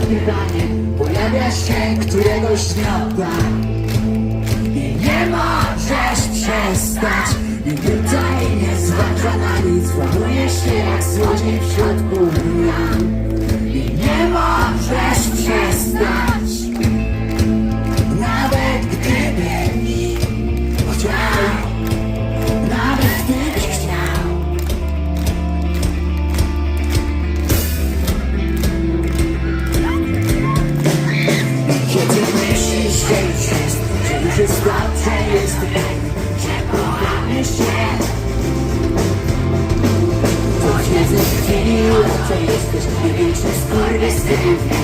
pytanie Pojawia się któregoś dnia I nie możesz przestać I tutaj nie zważa na nic. Łamuje się jak złodziej w środku dnia Yes.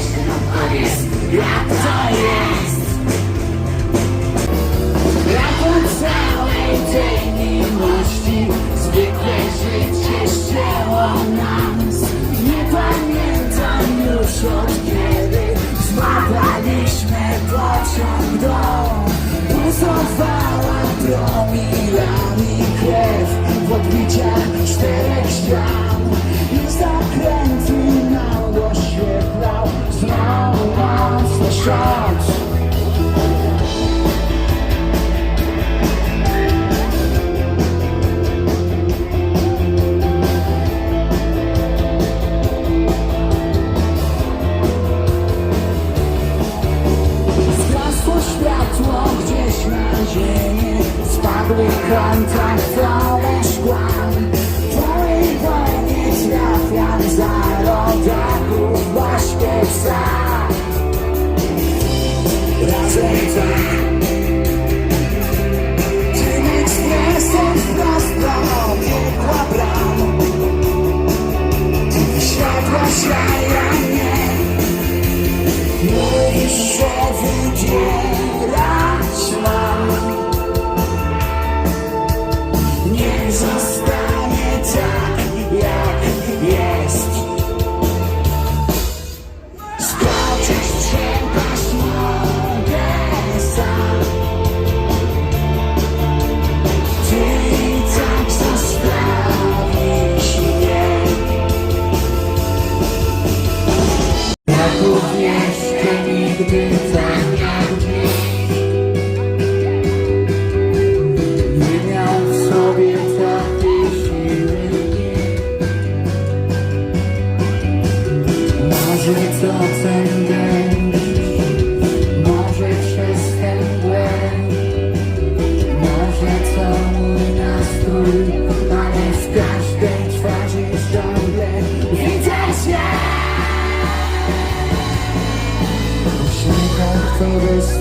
Spadły kontaktowe szkła Twojej wojnie trafiam za rodaków Właśnie psa Razem tak świaja mnie Mówisz, że wydzierać Nie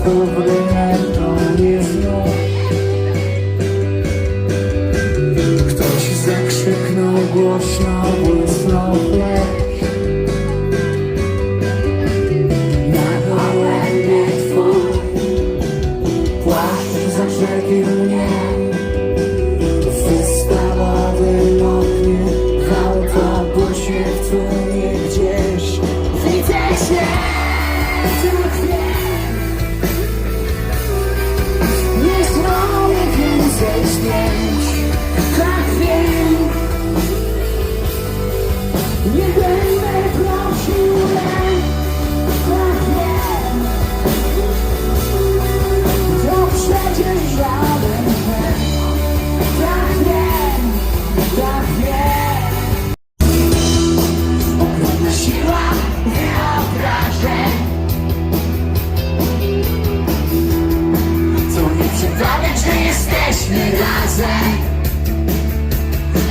stóp wymiarką jest. Znów Ktoś zakrzyknął głośno, błysnął flash Na gołębie twój Płaszcz za wszelki mnie. W wystawowym oknie W autobusie w tłumie gdzieś Widzę się ze śnieg.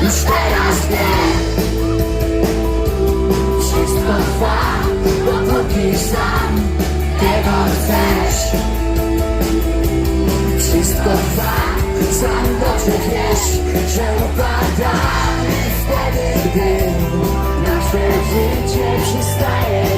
Już teraz wiem Wszystko trwa, dopóki sam tego chcesz. Wszystko trwa, sam dobrze wiesz Że upadamy wtedy, gdy Nasze życie spełnienie